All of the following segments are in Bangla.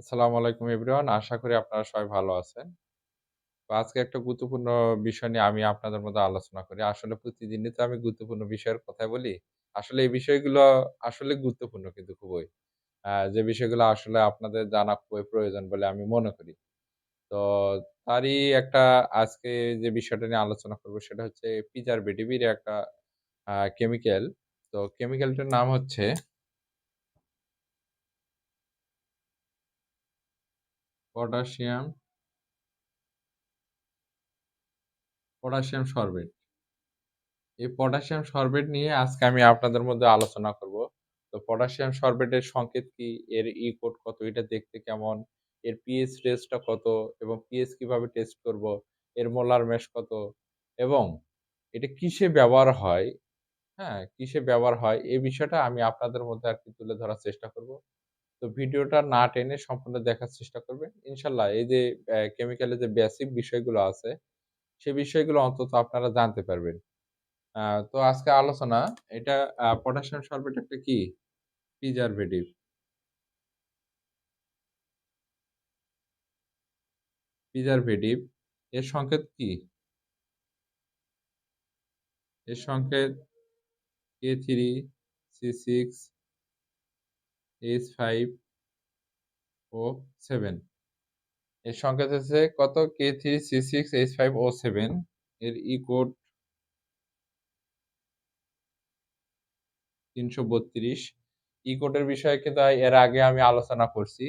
আসসালামু আলাইকুম এভরিওয়ান। আশা করি আপনারা সবাই ভালো আছেন। তো আজকে একটা গুরুত্বপূর্ণ বিষয় নিয়ে আমি আপনাদের মধ্যে আলোচনা করি। আসলে প্রতিদিনই তো আমি গুরুত্বপূর্ণ বিষয়ের কথা বলি। আসলে এই বিষয়গুলো আসলে গুরুত্বপূর্ণ কিন্তু খুবই। যে বিষয়গুলো আসলে আপনাদের জানা খুবই প্রয়োজন বলে আমি মনে করি। তো তারই একটা আজকে যে বিষয়টা নিয়ে আলোচনা করব সেটা হচ্ছে প্রিজারভেটিভ এর একটা কেমিক্যাল। তো কেমিক্যালটার নাম হচ্ছে পটাশিয়াম পটাশিয়াম সরবেট। এই পটাশিয়াম সরবেট নিয়ে আজকে আমি আপনাদের মধ্যে আলোচনা করব। তো পটাশিয়াম সরবেটের সংকেত কি? এর ই কোড কত? এটা দেখতে কেমন? এর পিএইচ রেঞ্জটা কত? এবং পিএইচ কীভাবে টেস্ট করব? এর মোলার মেশ কত? এবং এটা কিসে ব্যবহার হয়? হ্যাঁ? কিসে ব্যবহার হয়? এই বিষয়টা আমি আপনাদের মধ্যে আর কি তুলে ধরার চেষ্টা করব। তো ভিডিওটা না টেনে সম্পূর্ণ দেখার চেষ্টা করবেন। ইনশাআল্লাহ এই যে কেমিক্যালের যে বেসিক বিষয়গুলো আছে, সে বিষয়গুলো অন্তত আপনারা জানতে পারবেন। তো আজকে আলোচনা এটা পটাশিয়াম সলভেট একটা কি? প্রিজারভেটিভ। প্রিজারভেটিভ এর সংকেত কি? এর সংকেত K3C6H5O7 এর সংকেত হচ্ছে কত? K3C6H5O7 এর ই কোড ৩৩২ ই কোডের বিষয়ে কিন্তু এর আগে আমি আলোচনা করছি।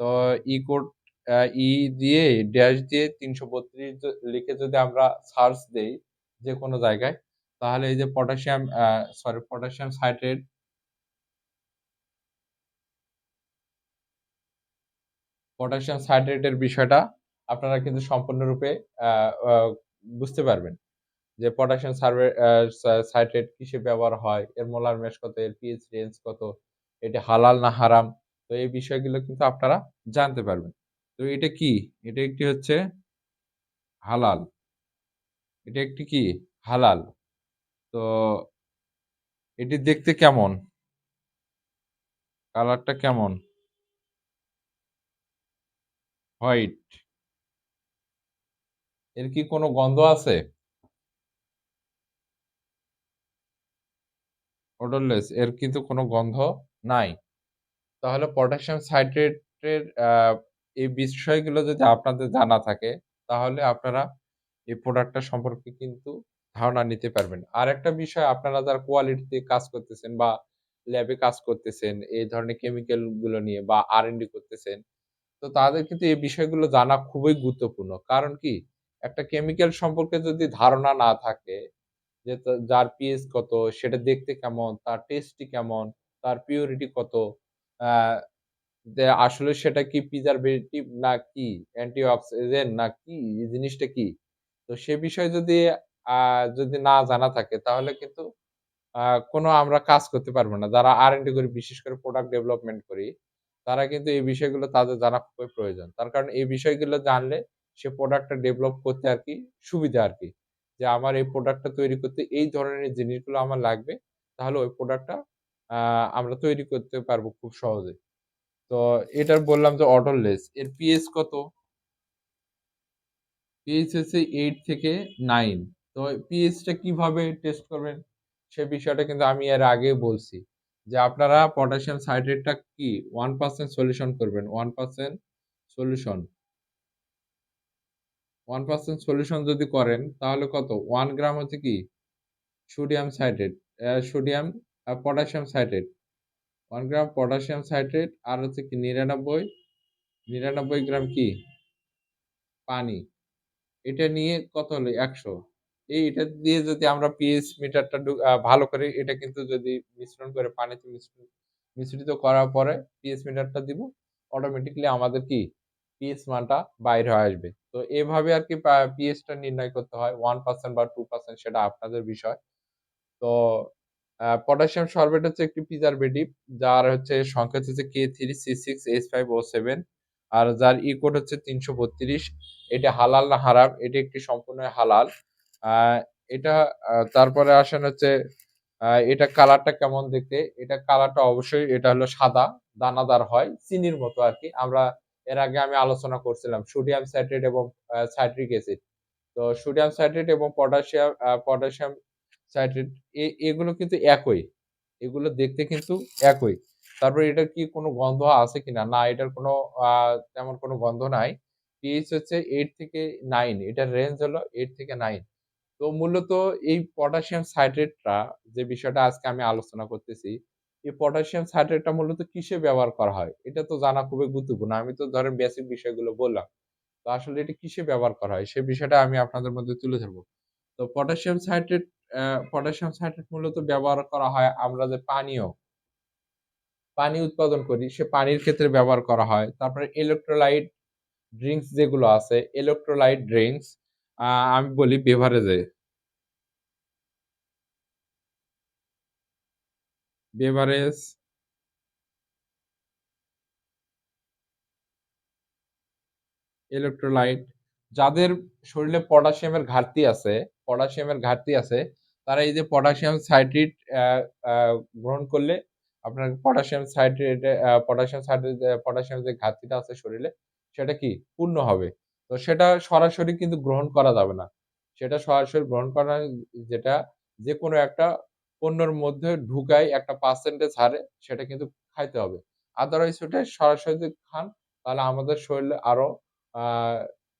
তো ই কোড আ ই দিয়ে ড্যাশ দিয়ে ৩৩২ য লিখে যদি আমরা সার্চ দেই যেকোনো জায়গায়, তাহলে এই যে potassium sorry potassium citrate potassium সাইট্রেটের বিষয়টা আপনারা কিন্তু সম্পূর্ণরূপে বুঝতে পারবেন। যে পটাশিয়াম সার্ভে সাইট্রেট কিসে ব্যবহার হয়? এর মোলার ম্যাশ কত? এর পিএইচ রেঞ্জ কত? এটা হালাল না হারাম? তো এই বিষয়গুলো কিন্তু আপনারা জানতে পারবেন। তো এটা কি? এটা একটি হচ্ছে হালাল। এটা একটি কি? হালাল। তো এটি দেখতে কেমন? কালারটা কেমন? হোয়াইট। এর কি কোনো গন্ধ আছে? ওডরলেস এর কিন্তু কোনো গন্ধ নাই। তাহলে পটাশিয়াম সাইট্রেটের এই বিষয়গুলো যদি আপনাদের জানা থাকে, তাহলে আপনারা এই প্রোডাক্টটা সম্পর্কে কিন্তু ধারণা নিতে পারবেন। আর একটা বিষয় আপনারা যারা কোয়ালিটিতে কাজ করতেছেন বা ল্যাবে কাজ করতেছেন, এই ধরনের কেমিক্যালগুলো নিয়ে বা R&D করতেছেন, তো তাদের কিন্তু এই বিষয়গুলো জানা খুবই গুরুত্বপূর্ণ। কারণ কি? একটা কেমিক্যাল সম্পর্কে যদি ধারণা না থাকে যে যার পিএস কত, সেটা দেখতে কেমন, তার টেস্টি কেমন, তার পিউরিটি কত, আসলে সেটা কি প্রিজারভেটিভ না কি, অ্যান্টিঅক্সিডেন্ট না কি, জিনিসটা কি? তো সে বিষয়ে যদি যদি না জানা থাকে তাহলে কিন্তু কোনো আমরা কাজ করতে পারব না। যারা আর R&D করি, বিশেষ করে প্রোডাক্ট ডেভেলপমেন্ট করি, তারা কিন্তু এই বিষয়গুলো তাদের জানা খুবই প্রয়োজন। তার কারণ এই বিষয়গুলো জানলে সে প্রোডাক্টটা ডেভেলপ করতে আর কি সুবিধা আর কি যে আমার এই প্রোডাক্টটা তৈরি করতে এই ধরনের জিনিসগুলো আমার লাগবে। তাহলে ওই প্রোডাক্টটা আমরা তৈরি করতে পারব খুব সহজে। তো এটার বললাম যে অডরলেস এর পিএইচ কত? পিএইচ হচ্ছে এইট থেকে নাইন তো পিএইচটা কীভাবে টেস্ট করবেন? সে বিষয়টা কিন্তু আমি এর আগেই বলছি। যে আপনারা পটাশিয়াম সাইট্রেটটা কি ওয়ান পার্সেন্ট সলিউশন করবেন। One percent solution. One percent solution যদি করেন তাহলে কত? ওয়ান গ্রাম হচ্ছে কি? Sodium citrate, sodium potassium citrate. One gram potassium citrate আর হচ্ছে কি 99, 99 গ্রাম কি? পানি। এটা নিয়ে কত হলো? 100 এই এটা দিয়ে যদি আমরা পিএইচ মিটারটা ভালো করে এটা কিন্তু যদি মিশ্রণ করে পানিতে মিশ্রণ মিশ্রিত করার পরে পিএইচ মিটারটা দিব, অটোমেটিক্যালি আমাদের কি? পিএইচ মানটা বাইর হয়ে আসবে। তো এভাবে আরকি পা পিএইচটা নির্ণয় করতে হয়। 1% বা 2% সেটা আপনাদের বিষয়। তো পটাশিয়াম সলভেট হচ্ছে একটি প্রিজারভেটিভ যার হচ্ছে সংকেত হচ্ছে K3C6H5O7 আর যার ই কোড হচ্ছে ৩৩২ এটা হালাল না হারাম? এটি একটি সম্পূর্ণ হালাল। এটা তারপরে আসেন হচ্ছে এটা কালারটা কেমন দেখতে? এটা কালারটা অবশ্যই এটা হলো সাদা, দানাদার হয়। চিনির মতো আর কি আমরা এর আগে আমি আলোচনা করছিলাম সোডিয়াম সাইট্রেট এবং সাইট্রিক অ্যাসিড। তো সোডিয়াম সাইট্রেট এবং পটাশিয়াম পটাশিয়াম সাইট্রেট এগুলো কিন্তু একই। এগুলো দেখতে কিন্তু একই। তারপর এটার কি কোনো গন্ধ আছে কিনা? না এটার কোনো তেমন কোনো গন্ধ নাই। পিএইচ হচ্ছে এইট থেকে নাইন এটার রেঞ্জ হলো এইট থেকে নাইন তো মূলত এই পটাশিয়াম সাইট্রেটটা যে বিষয়টা আজকে আমি আলোচনা করতেছি, এই পটাশিয়াম সাইট্রেটটা মূলত কিসে ব্যবহার করা হয়? এটা তো জানা খুবই গুরুত্বপূর্ণ। আমি তো ধরেন বেসিক বিষয়গুলো বললাম। তো আসলে এটা কিসে ব্যবহার করা হয়? সেই বিষয়টা আমি আপনাদের মধ্যে তুলে ধরবো। তো পটাশিয়াম সাইট্রেট পটাশিয়াম সাইট্রেট মূলত ব্যবহার করা হয় আমরা যে পানীয়, পানি উৎপাদন করি, সে পানির ক্ষেত্রে ব্যবহার করা হয়। তারপরে ইলেকট্রোলাইট ড্রিঙ্কস যেগুলো আছে ইলেকট্রোলাইট ড্রিঙ্কস আমি বলি বেভারেজে বেভারেজ ইলেকট্রোলাইট যাদের শরীরে পটাশিয়ামের ঘাটতি আছে পটাশিয়ামের ঘাটতি আছে, তারা এই যে পটাশিয়াম সাইট্রেট গ্রহণ করলে আপনার potassium citrate potassium citrate potassium যে ঘাটতিটা আছে শরীরে, সেটা কি? পূর্ণ হবে। তো সেটা সরাসরি কিন্তু গ্রহণ করা যাবে না। সেটা সরাসরি গ্রহণ করা যেটা যে কোনো একটা পণ্যের মধ্যে ঢুকাই একটা পার্সেন্টেজ হারে সেটা কিন্তু খাইতে হবে। আদারওয়াইজ ওটা সরাসরি যদি খান, তাহলে আমাদের শরীরে আরও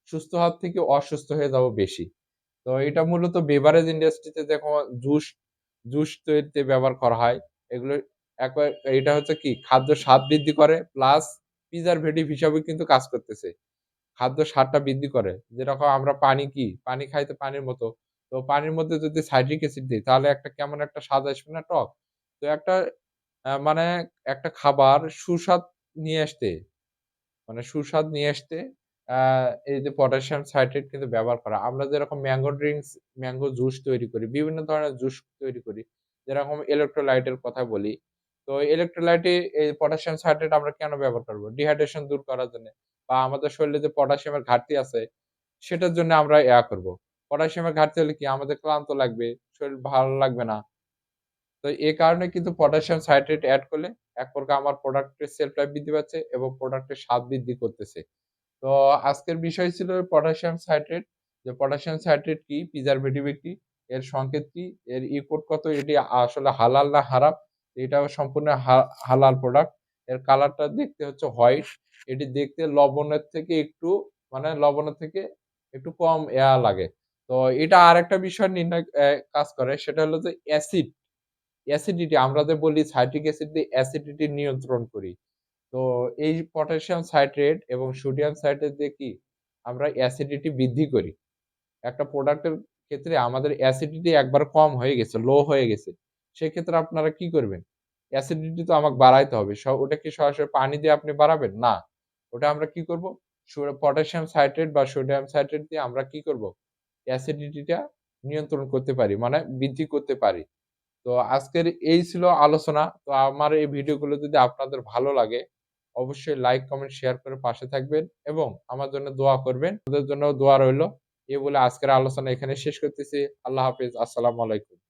সুস্থ হওয়ার থেকে অসুস্থ হয়ে যাব বেশি। তো এটা মূলত বেভারেজ ইন্ডাস্ট্রিতে দেখো জুস জুস তৈরিতে ব্যবহার করা হয়। এগুলো একবার, এটা হচ্ছে কি, খাদ্য স্বাদ বৃদ্ধি করে প্লাস প্রিজারভেটিভ হিসাবে কিন্তু কাজ করতেছে। খাদ্য স্বাদটা বৃদ্ধি করে। যেরকম আমরা পানি কি? পানি খাইতে পানির মতো। তো পানির মধ্যে যদি সাইট্রিক অ্যাসিড দিই, তাহলে একটা কেমন একটা স্বাদ আসবে না টক? তো একটা মানে একটা খাবার সুস্বাদ নিয়ে আসতে মানে সুস্বাদ নিয়ে আসতে এই যে পটাশিয়াম সাইট্রেট কিন্তু ব্যবহার করা। আমরা যেরকম ম্যাঙ্গো ড্রিঙ্কস, ম্যাঙ্গো জুস তৈরি করি, বিভিন্ন ধরনের জুস তৈরি করি, যেরকম ইলেকট্রোলাইটের কথা বলি। তো ইলেকট্রোলাইটে এই পটাশিয়াম সাইট্রেট আমরা কেন ব্যবহার করব? ডিহাইড্রেশন দূর করার জন্য। বা আমাদের শরীরে যে পটাশিয়ামের ঘাটতি আছে, সেটার জন্য আমরা ইয়া করব। পটাশিয়ামের ঘাটতি হলে কি আমাদের ক্লান্ত লাগবে, শরীর ভালো লাগবে না? তো এই কারণে কিন্তু পটাশিয়াম সাইট্রেট অ্যাড করলে এক প্রকার আমার প্রোডাক্টের সেলফ লাইফ বৃদ্ধি পাচ্ছে এবং প্রোডাক্টের স্বাদ বৃদ্ধি করতেছে। তো আজকের বিষয় ছিল পটাশিয়াম সাইট্রেট। যে পটাশিয়াম সাইট্রেট কি? প্রিজারভেটিভ কি এর সংকেত কি? এর ইকোড কত? এটি আসলে হালাল না হারাম? এটা সম্পূর্ণ হালাল প্রোডাক্টের কালারটা দেখতে হচ্ছে হোয়াইট এটি দেখতে লবণের থেকে একটু মানে লবণের থেকে একটু কম এয়া লাগে। তো এটা আর একটা বিষয় নির্ণয় কাজ করে, সেটা হলো যে অ্যাসিড, অ্যাসিডিটি, আমরা যে বলি সাইট্রিক অ্যাসিড দিয়ে অ্যাসিডিটি নিয়ন্ত্রণ করি। তো এই পটাশিয়াম সাইট্রেট এবং সোডিয়াম সাইট্রেট দিয়ে কি? আমরা অ্যাসিডিটি বৃদ্ধি করি। একটা প্রোডাক্টের ক্ষেত্রে আমাদের অ্যাসিডিটি একবার কম হয়ে গেছে, লো হয়ে গেছে। সেক্ষেত্রে আপনারা কি করবেন? অ্যাসিডিটি তো আমাকে বাড়াইতে হবে। ওটা কি সরাসরি পানি দিয়ে আপনি বাড়াবেন? না। ওটা আমরা কি করব? পটাশিয়াম সাইট্রেট বা সোডিয়াম সাইট্রেট দিয়ে আমরা কি করব? অ্যাসিডিটিটা নিয়ন্ত্রণ করতে পারি মানে বৃদ্ধি করতে পারি। তো আজকের এই ছিল আলোচনা। তো আমার এই ভিডিওগুলো যদি আপনাদের ভালো লাগে, অবশ্যই লাইক কমেন্ট শেয়ার করে পাশে থাকবেন এবং আমার জন্য দোয়া করবেন। ওদের জন্য দোয়া রইল। এ বলে আজকের আলোচনা এখানে শেষ করতেছি। আল্লাহ হাফিজ। আসসালামু আলাইকুম।